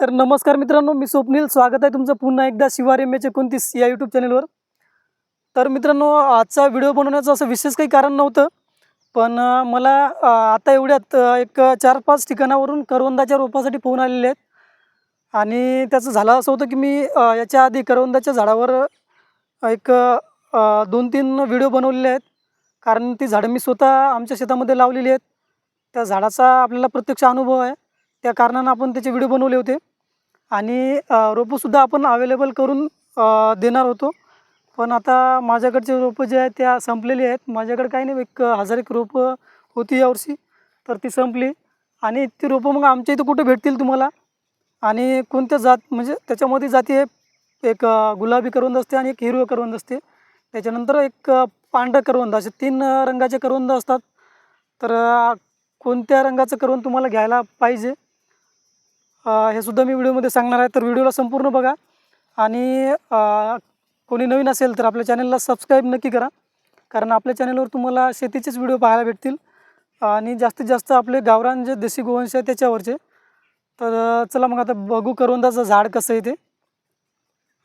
तर नमस्कार मित्रांनो मी स्वप्नील. स्वागत आहे तुमचं पुन्हा एकदा शिवार एम एच एकोणतीस या यूट्यूब चॅनलवर तर मित्रांनो आजचा व्हिडिओ बनवण्याचं असं विशेष काही कारण नव्हतं पण मला आता एवढ्यात एक चार पाच ठिकाणावरून करवंदाच्या रोपासाठी फोन आलेले आहेत. आणि त्याचं झालं असं होतं की मी याच्या आधी करवंदाच्या झाडावर एक दोन तीन व्हिडिओ बनवलेले आहेत. कारण ती झाडं मी स्वतः आमच्या शेतामध्ये लावलेली आहेत. त्या झाडाचा आपल्याला प्रत्यक्ष अनुभव आहे. त्या कारणानं आपण त्याचे व्हिडिओ बनवले होते. आणि रोपंसुद्धा आपण अवेलेबल करून देणार होतो. पण आता माझ्याकडचे रोपं जे आहेत त्या संपलेली आहेत. माझ्याकडे काही नाही एक हजार एक रोपं होती यावर्षी तर ती संपली. आणि ती रोपं मग आमच्या इथं कुठे भेटतील तुम्हाला? आणि कोणत्या जात म्हणजे त्याच्यामध्ये जाती आहे एक गुलाबी करवंद असते आणि एक हिरवं करवंद असते. त्याच्यानंतर एक पांढरं करवंद असे तीन रंगाचे करवंद असतात. तर कोणत्या रंगाचं करवंद तुम्हाला घ्यायला पाहिजे? हे सुद्धा मी व्हिडिओमध्ये सांगणार आहे. तर व्हिडिओला संपूर्ण बघा. आणि कोणी नवीन असेल तर आपल्या चॅनलला सबस्क्राईब नक्की करा. कारण आपल्या चॅनलवर तुम्हाला शेतीचेच व्हिडिओ पाहायला भेटतील. आणि जास्तीत जास्त आपले गावरान जे देशी गोवंश आहे त्याच्यावरचे. तर चला मग आता बघू करवंदाचं झाड कसं आहे ते.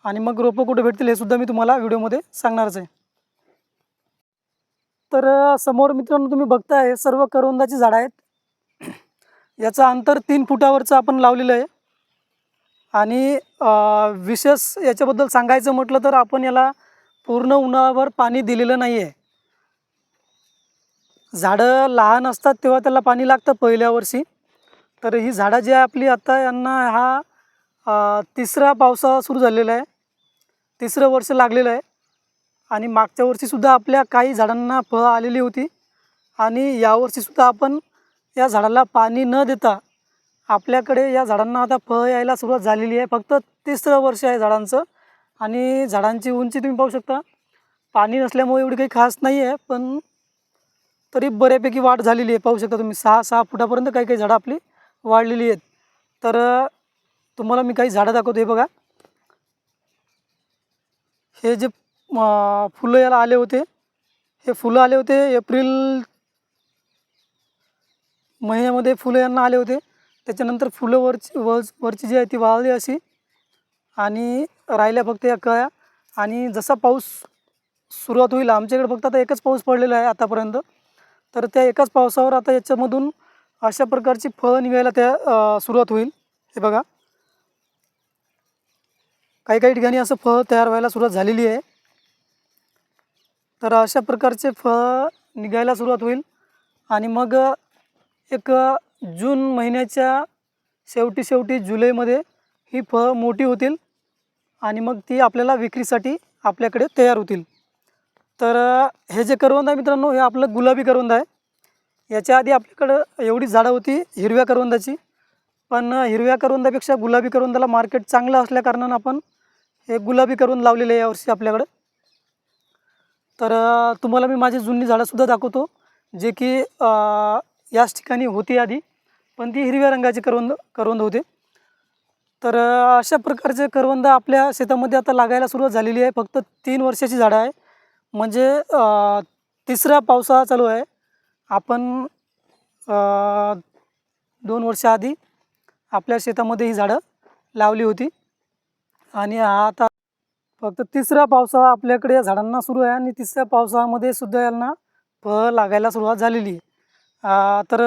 आणि मग रोपं कुठे भेटतील हे सुद्धा मी तुम्हाला व्हिडिओमध्ये सांगणारच आहे. तर समोर मित्रांनो तुम्ही बघताय सर्व करवंदाची झाडं आहेत. याचं अंतर तीन फुटावरचं आपण लावलेलं आहे. आणि विशेष याच्याबद्दल सांगायचं म्हटलं तर आपण याला पूर्ण उन्हाळाभर पाणी दिलेलं नाही आहे झाडं लहान असतात तेव्हा त्याला पाणी लागतं पहिल्या वर्षी. तर ही झाडं जी आहे आपली आता यांना हा तिसरा पावसाळा सुरू झालेला आहे. तिसरं वर्ष लागलेलं आहे. आणि मागच्या वर्षीसुद्धा आपल्या काही झाडांना फळं आलेली होती. आणि यावर्षीसुद्धा आपण या झाडाला पाणी न देता आपल्याकडे या झाडांना आता फळं यायला सुरुवात झालेली आहे. फक्त तिसरं वर्ष आहे झाडांचं. आणि झाडांची उंची तुम्ही पाहू शकता. पाणी नसल्यामुळे एवढी काही खास नाही आहे पण तरी बऱ्यापैकी वाढ झालेली आहे. पाहू शकता तुम्ही सहा सहा फुटापर्यंत काही काही झाडं आपली वाढलेली आहेत. तर तुम्हाला मी काही झाडं दाखवतो हे बघा. हे जे फुलं याला आले होते हे फुलं आले होते एप्रिल महिन्यामध्ये फुलं यांना आले होते. त्याच्यानंतर फुलं वरची वर वरची जी आहे ती वाळली अशी. आणि राहिल्या फक्त या कळ्या. आणि जसा पाऊस सुरुवात होईल आमच्याकडे फक्त आता एकच पाऊस पडलेला आहे आतापर्यंत. तर त्या एकाच पावसावर आता याच्यामधून अशा प्रकारची फळं निघायला त्या सुरुवात होईल. हे बघा. काही काही ठिकाणी असं फळं तयार व्हायला सुरुवात झालेली आहे. तर अशा प्रकारचे फळं निघायला सुरुवात होईल. आणि मग एक जून महिन्याच्या शेवटी शेवटी जुलैमध्ये ही फळं मोठी होतील आणि मग ती आपल्याला विक्रीसाठी आपल्याकडे तयार होतील. तर हे जे करवंद आहे मित्रांनो हे आपलं गुलाबी करवंद आहे. याच्या आधी आपल्याकडं एवढी झाडं होती हिरव्या करवंदाची. पण हिरव्या करवंदापेक्षा गुलाबी करवंदाला मार्केट चांगलं असल्याकारणानं आपण हे गुलाबी करवंद लावलेले आहे यावर्षी आपल्याकडं. तर तुम्हाला मी माझी जुनी झाडंसुद्धा दाखवतो जे की याच ठिकाणी होती आधी पण ती हिरव्या रंगाची करवंद करवंद होते. तर अशा प्रकारचे करवंद आपल्या शेतामध्ये आता लागायला सुरुवात झालेली आहे. फक्त तीन वर्षाची झाडं आहे. म्हणजे तिसरा पावसाळा चालू आहे. आपण दोन वर्षाआधी आपल्या शेतामध्ये ही झाडं लावली होती. आणि आता फक्त तिसरा पावसाळा आपल्याकडे या झाडांना सुरू आहे. आणि तिसऱ्या पावसाळ्यामध्ये सुद्धा यांना फळं लागायला सुरुवात झालेली आहे. तर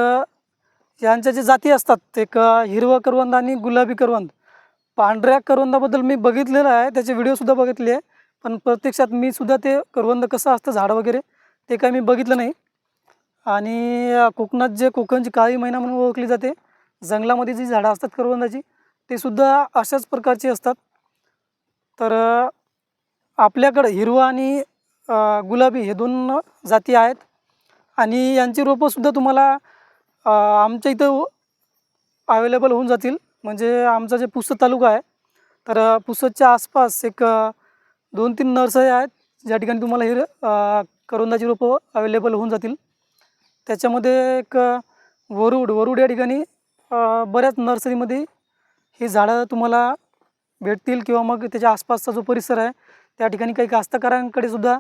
यांच्या जे जाती असतात एक हिरवं करवंद आणि गुलाबी करवंद पांढऱ्या करवंदाबद्दल मी बघितलेलं आहे त्याचे व्हिडिओसुद्धा बघितले आहे पण प्रत्यक्षात मी सुद्धा ते करवंद कसं असतं झाड वगैरे ते काही मी बघितलं नाही. आणि कोकणात जे कोकणची काळी महिना म्हणून ओळखली जाते जंगलामध्ये जी झाडं असतात करवंदाची ते सुद्धा अशाच प्रकारची असतात. तर आपल्याकडं हिरवा आणि गुलाबी हे दोन जाती आहेत. आणि यांची रोपंसुद्धा तुम्हाला आमच्या इथं अवेलेबल होऊन जातील. म्हणजे आमचा जे पुसद तालुका आहे तर पुसदच्या आसपास एक दोन तीन नर्सरी आहेत ज्या ठिकाणी तुम्हाला हे करोंदाची करवंदाची रोपं अवेलेबल होऊन जातील. त्याच्यामध्ये एक वरुड वरुड या ठिकाणी बऱ्याच नर्सरीमध्ये ही झाडं तुम्हाला भेटतील किंवा मग त्याच्या आसपासचा जो परिसर आहे त्या ठिकाणी काही कास्तकारांकडे सुद्धा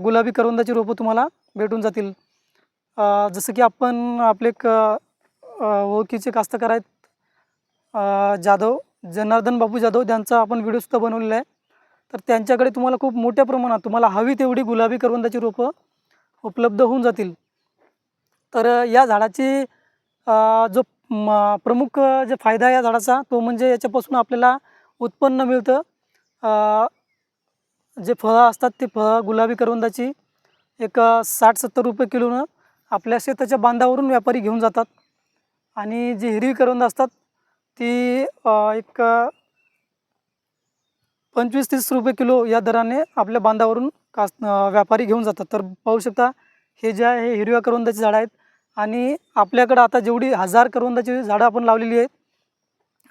गुलाबी करवंदाची रोपं तुम्हाला भेटून जातील. जसं की आपण आपले एक ओळखीचे कास्तकार आहेत. जाधव जनार्दन बापू जाधव त्यांचा आपण व्हिडिओसुद्धा बनवलेला आहे. तर त्यांच्याकडे तुम्हाला खूप मोठ्या प्रमाणात तुम्हाला हवी तेवढी गुलाबी करवंदाची रोपं उपलब्ध होऊन जातील. तर या झाडाची जो म प्रमुख जे फायदा या झाडाचा तो म्हणजे याच्यापासून आपल्याला उत्पन्न मिळतं. जे फळं असतात ते फळं गुलाबी करवंदाची एक साठ सत्तर रुपये किलोनं आपल्या शेताच्या बांधावरून व्यापारी घेऊन जातात. आणि जी हिरवी करवंद असतात ती एक पंचवीस तीस रुपये किलो या दराने आपल्या बांधावरून कास व्यापारी घेऊन जातात. तर पाहू शकता हे जे आहे हे हिरव्या करवंदाची झाडं आहेत. आणि आपल्याकडं आता जेवढी हजार करवंदाची झाडं आपण लावलेली आहेत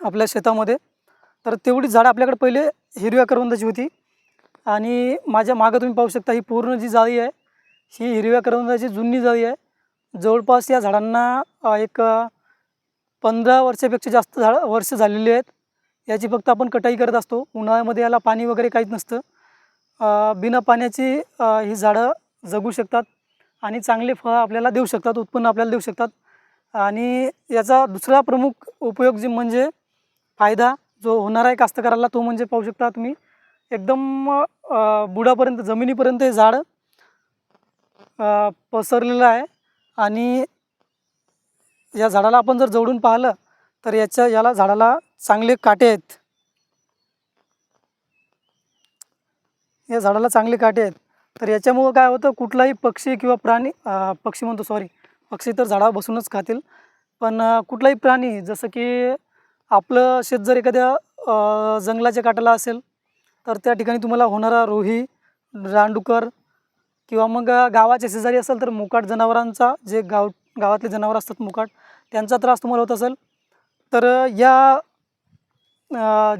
आपल्या शेतामध्ये तर तेवढी झाडं आपल्याकडे पहिले हिरव्या करवंदाची होती. आणि माझ्या मागं तुम्ही पाहू शकता ही पूर्ण जी जाळी आहे ही हिरव्या करवंदाची जुनी जाळी आहे. जवळपास या झाडांना एक पंधरा वर्षापेक्षा जास्त झाड वर्ष झालेली आहेत. याची फक्त आपण कटाई करत असतो. उन्हाळ्यामध्ये याला पाणी वगैरे काहीच नसतं. बिना पाण्याची ही झाडं जगू शकतात आणि चांगले फळं आपल्याला देऊ शकतात उत्पन्न आपल्याला देऊ शकतात. आणि याचा दुसरा प्रमुख उपयोग जे म्हणजे फायदा जो होणार आहे कास्तकाराला तो म्हणजे पाहू शकता तुम्ही. एकदम बुडापर्यंत जमिनीपर्यंत हे झाड पसरलेलं आहे. आणि या झाडाला आपण जर जवळून पाहिलं तर याच्या याला झाडाला चांगले काटे आहेत. या झाडाला चांगले काटे आहेत. तर याच्यामुळं काय होतं कुठलाही पक्षी किंवा प्राणी पक्षी म्हणतो सॉरी पक्षी तर झाडावर बसूनच खातील. पण कुठलाही प्राणी जसं की आपलं शेत जर एखाद्या जंगलाच्या काठाला असेल तर त्या ठिकाणी तुम्हाला होणारा रोही रानडुकर किंवा मग गावाच्या शेजारी असेल तर मुकाट जनावरांचा जे गाव गावातले जनावरं असतात मुकाट त्यांचा त्रास तुम्हाला होत असेल. तर या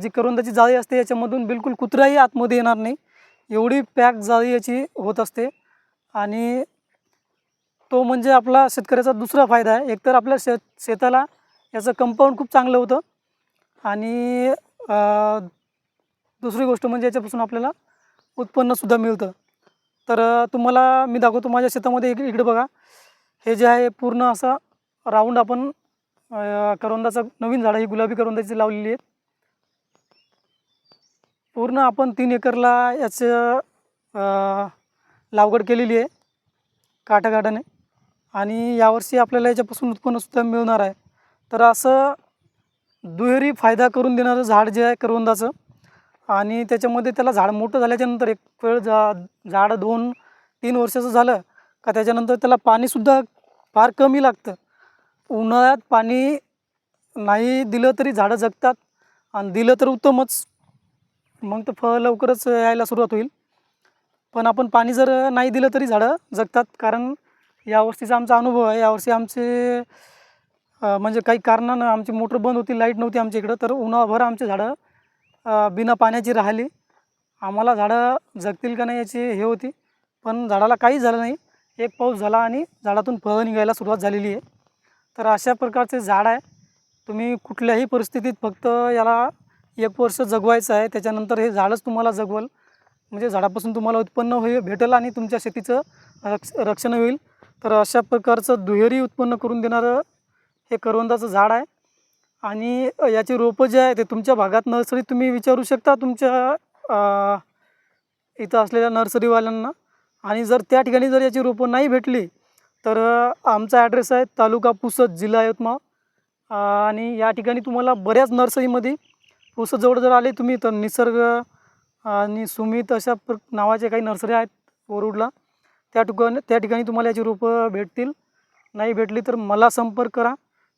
जी करवंदाची जाळी असते याच्यामधून बिलकुल कुत्राही आतमध्ये येणार नाही. एवढी पॅक जाळी याची होत असते. आणि तो म्हणजे आपला शेतकऱ्याचा दुसरा फायदा आहे. एकतर आपल्या शेत शेताला याचं कंपाऊंड खूप चांगलं होतं. आणि दुसरी गोष्ट म्हणजे याच्यापासून आपल्याला उत्पन्नसुद्धा मिळतं. तर तुम्हाला मी दाखवतो माझ्या शेतामध्ये इक इकडे बघा. हे जे आहे पूर्ण असं राऊंड आपण करवंदाचं नवीन झाडं ही गुलाबी करवंदाची लावलेली आहेत. पूर्ण आपण तीन एकरला याचं लागवड केलेली आहे काठागाठाने आणि यावर्षी आपल्याला याच्यापासून उत्पन्नसुद्धा मिळणार आहे. तर असं दुहेरी फायदा करून देणारं झाड जे आहे करवंदाचं आणि त्याच्यामध्ये त्याला झाड मोठं झाल्याच्यानंतर एक वेळ जा झाड दोन तीन वर्षाचं झालं का त्याच्यानंतर त्याला पाणीसुद्धा फार कमी लागतं. उन्हाळ्यात पाणी नाही दिलं तरी झाडं जगतात आणि दिलं तर उत्तमच. मग तर फळ लवकरच यायला सुरुवात होईल. पण आपण पाणी जर नाही दिलं तरी झाडं जगतात. कारण यावर्षीचा आमचा अनुभव आहे. यावर्षी आमचे म्हणजे काही कारणानं आमची मोटर बंद होती लाइट नव्हती आमच्या इकडं. तर उन्हाभर आमचे झाडं बिना पाण्याची राहिली. आम्हाला झाडं जगतील का नाही याची हे होती. पण झाडाला काहीच झालं नाही. एक पाऊस झाला आणि झाडातून फळं निघायला सुरुवात झालेली आहे. तर अशा प्रकारचे झाड आहे. तुम्ही कुठल्याही परिस्थितीत फक्त याला एक वर्ष जगवायचं आहे. त्याच्यानंतर हे झाडच तुम्हाला जगवल. म्हणजे झाडापासून तुम्हाला उत्पन्न होईल भेटेल आणि तुमच्या शेतीचं रक्ष रक्षण होईल. तर अशा प्रकारचं दुहेरी उत्पन्न करून देणारं हे करवंदाचं झाड आहे. आणि याची रोपं जे आहे ते तुमच्या भागात नर्सरीत तुम्ही विचारू शकता तुमच्या इथं असलेल्या नर्सरीवाल्यांना. आणि जर त्या ठिकाणी जर याची रोपं नाही भेटली तर आमचा ॲड्रेस आहे तालुका पुसद जिल्हा यवतमाळ. आणि या ठिकाणी तुम्हाला बऱ्याच नर्सरीमध्ये पुसदजवळ जर आले तुम्ही तर निसर्ग आणि सुमित अशा प्र नावाच्या काही नर्सरी आहेत वरुडला. त्या ठिकाणी त्या ठिकाणी तुम्हाला याची रोपं भेटतील. नाही भेटली तर मला संपर्क करा.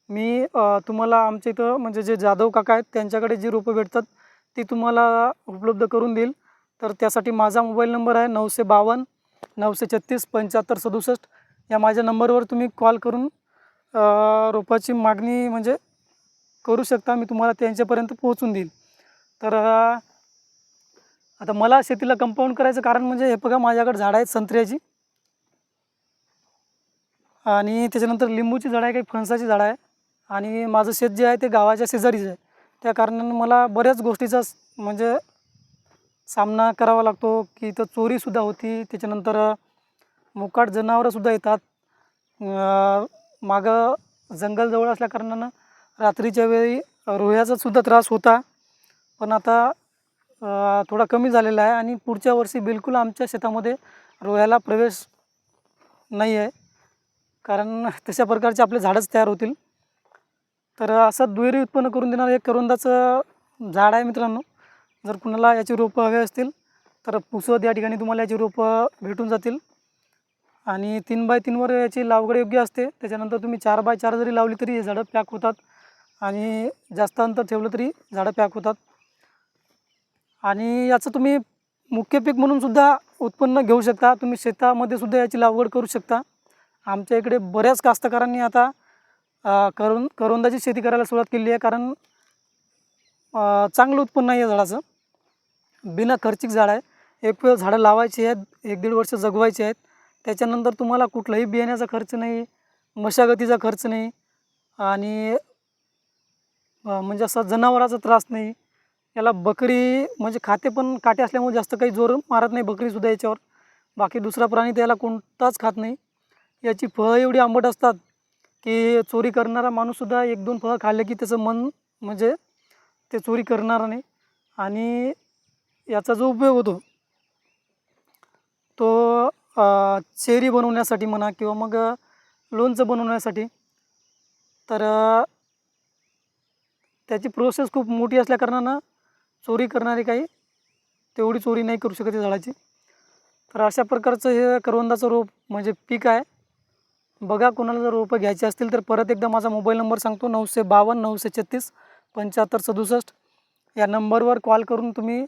मी तुम्हाला आमच्या इथं म्हणजे जे जाधव काका आहेत त्यांच्याकडे जी रोपं भेटतात ती तुम्हाला उपलब्ध करून देईल. तर त्यासाठी माझा मोबाईल नंबर आहे नऊशे बावन्न नऊशे छत्तीस पंच्याहत्तर सदुसष्ट. या माझ्या नंबरवर तुम्ही कॉल करून रोपाची मागणी म्हणजे करू शकता. मी तुम्हाला त्यांच्यापर्यंत पोहोचून देईल. तर आता मला शेतीला कंपाऊंड करायचं कारण म्हणजे हे बघा माझ्याकडे झाडं आहेत संत्र्याची. आणि त्याच्यानंतर लिंबूची झाडं आहे काही फणसाची झाडं आहे. आणि माझं शेत जे आहे ते गावाच्या शेजारीच आहे. त्या कारणानं मला बऱ्याच गोष्टीचा म्हणजे सामना करावा लागतो की इथं चोरीसुद्धा होती. त्याच्यानंतर मुकाट जनावरंसुद्धा येतात. मागं जंगलजवळ असल्याकारणानं असल्या कारणानं रात्रीच्या वेळी रोह्याचासुद्धा त्रास होता. पण आता थोडा कमी झालेला आहे आणि पुढच्या वर्षी बिलकुल आमच्या शेतामध्ये रोह्याला प्रवेश नाही आहे कारण तशा प्रकारचे आपले झाडच तयार होतील. तर असं दुहेरी उत्पन्न करून देणारं एक करोंदाचं झाड आहे मित्रांनो. जर कुणाला याची रोपं हवे असतील तर पुसत या ठिकाणी तुम्हाला याची रोपं भेटून जातील. आणि तीन बाय तीनवर याची लावगड योग्य असते. त्याच्यानंतर तुम्ही चार बाय चार जरी लावली तरी हे झाडं पॅक होतात. आणि जास्त अंतर ठेवलं तरी झाडं पॅक होतात. आणि याचं तुम्ही मुख्य पीक म्हणून सुद्धा उत्पन्न घेऊ शकता. तुम्ही शेतामध्ये सुद्धा याची लागवड करू शकता. आमच्या इकडे बऱ्याच कास्तकारांनी आता करून करोंदाची शेती करायला सुरुवात केली आहे कारण चांगलं उत्पन्न आहे या झाडाचं. बिना खर्चिक झाड आहे. एक वेळ झाडं लावायची आहेत एक दीड वर्ष जगवायची आहेत. त्याच्यानंतर तुम्हाला कुठलाही बियाण्याचा खर्च नाही मशागतीचा खर्च नाही आणि म्हणजे असा जनावराचा त्रास नाही. याला बकरी म्हणजे खाते पण काटे असल्यामुळे जास्त काही जोर मारत नाही बकरीसुद्धा याच्यावर. बाकी दुसरा प्राणी त्याला कोणताच खात नाही. याची फळं एवढी आंबट असतात की चोरी करणारा माणूससुद्धा एक दोन फळं खाल्ले की त्याचं मन म्हणजे ते चोरी करणार नाही. आणि याचा जो उपयोग होतो तो चेरी बनवण्यासाठी म्हणा किंवा मग लोणचं बनवण्यासाठी तर त्याची प्रोसेस खूप मोठी असल्याकारणानं चोरी करणारे काही तेवढी चोरी नाही करू शकत झाडाची. तर अशा प्रकारचं हे करवंदाचं रोप म्हणजे पीक आहे. बघा कोणाला जर रोपं घ्यायची असतील तर परत एकदा माझा मोबाईल नंबर सांगतो नऊशे बावन्न नऊशे छत्तीस पंच्याहत्तर सदुसष्ट. या नंबरवर कॉल करून तुम्ही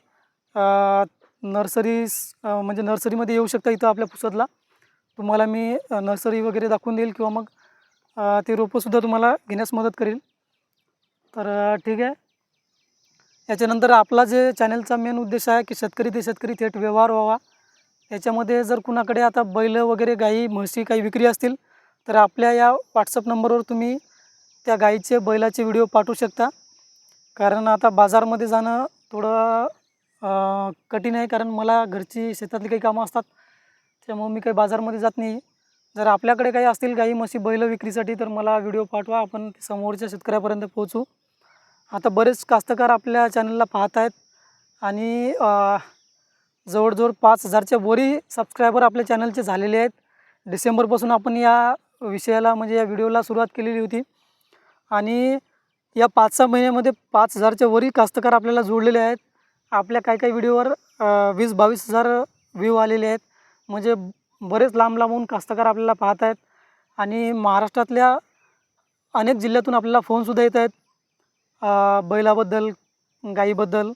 नर्सरीस म्हणजे नर्सरीमध्ये येऊ शकता इथं आपल्या पुसदला. तुम्हाला मी नर्सरी वगैरे दाखवून देईल किंवा मग ते रोपंसुद्धा तुम्हाला घेण्यास मदत करेल. तर ठीक आहे. याच्यानंतर आपला जे चॅनलचा मेन उद्देश आहे की शेतकरी ते शेतकरी थेट व्यवहार व्हावा. याच्यामध्ये जर कुणाकडे आता बैल वगैरे गाई म्हशी काही विक्री असतील तर आपल्या या व्हॉट्सअप नंबरवर तुम्ही त्या गाईचे बैलाचे व्हिडिओ पाठवू शकता. कारण आता बाजारमध्ये जाणं थोडं कठीण आहे. कारण मला घरची शेतातली काही कामं असतात. त्यामुळे मी काही बाजारमध्ये जात नाही. जर आपल्याकडे काही असतील गाई म्हशी बैल विक्रीसाठी तर मला व्हिडिओ पाठवा. आपण समोरच्या शेतकऱ्यापर्यंत पोहोचू. आता बरेच कास्तकार आपल्या चॅनलला पाहत आहेत. आणि जवळजवळ पाच हजारच्या वरी सबस्क्रायबर आपल्या चॅनलचे झालेले आहेत. डिसेंबरपासून आपण या विषयाला म्हणजे या व्हिडिओला सुरुवात केलेली होती. आणि या पाच सहा महिन्यामध्ये पाच हजारच्या वरी कास्तकार आपल्याला जोडलेले आहेत. आपल्या काही काही व्हिडिओवर वीस बावीस हजार व्ह्यू आलेले आहेत. म्हणजे बरेच लांब लांबून कास्तकार आपल्याला पाहत आहेत. आणि महाराष्ट्रातल्या अनेक जिल्ह्यातून आपल्याला फोनसुद्धा येत आहेत. बैलाबद्दल गाईबद्दल.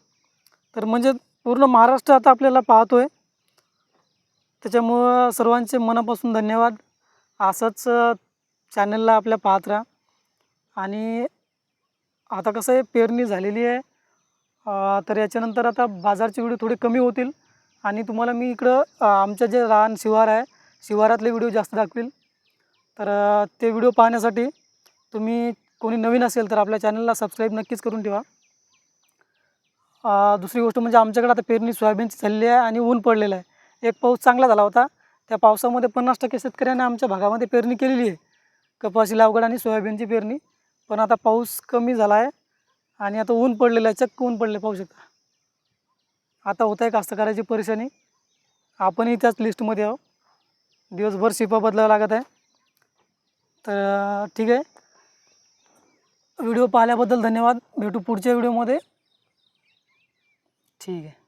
तर म्हणजे पूर्ण महाराष्ट्र आता आपल्याला पाहतो आहे त्याच्यामुळं सर्वांचे मनापासून धन्यवाद. असंच चॅनलला आपल्या पाहत राहा. आणि आता कसं आहे पेरणी झालेली आहे. तर याच्यानंतर आता बाजारचे व्हिडिओ थोडे कमी होतील. आणि तुम्हाला मी इकडं आमच्या आमचं जे रान शिवार आहे शिवारातले व्हिडिओ जास्त दाखवील. तर ते व्हिडिओ पाहण्यासाठी तुम्ही कोणी नवीन असेल तर आपल्या चॅनलला सबस्क्राईब नक्कीच करून ठेवा. दुसरी गोष्ट म्हणजे आमच्याकडे आता पेरणी सोयाबीनची झालेली आहे आणि ऊन पडलेलं आहे. एक पाऊस चांगला झाला होता. त्या पावसामध्ये पन्नास टक्के शेतकऱ्यांनी आमच्या भागामध्ये पेरणी केलेली आहे. कपाशी लावगड आणि सोयाबीनची पेरणी. पण आता पाऊस कमी झाला आहे आणि आता ऊन पडलेलं आहे चक्क ऊन पडले पाहू शकता आता होत आहे कास्तकाराची परेशानी. आपणही त्याच लिस्टमध्ये आहो दिवसभर शिपा बदलावं लागत आहे. तर ठीक आहे. व्हिडिओ पाहिल्याबद्दल धन्यवाद. भेटू पुढच्या व्हिडिओमध्ये. ठीक आहे.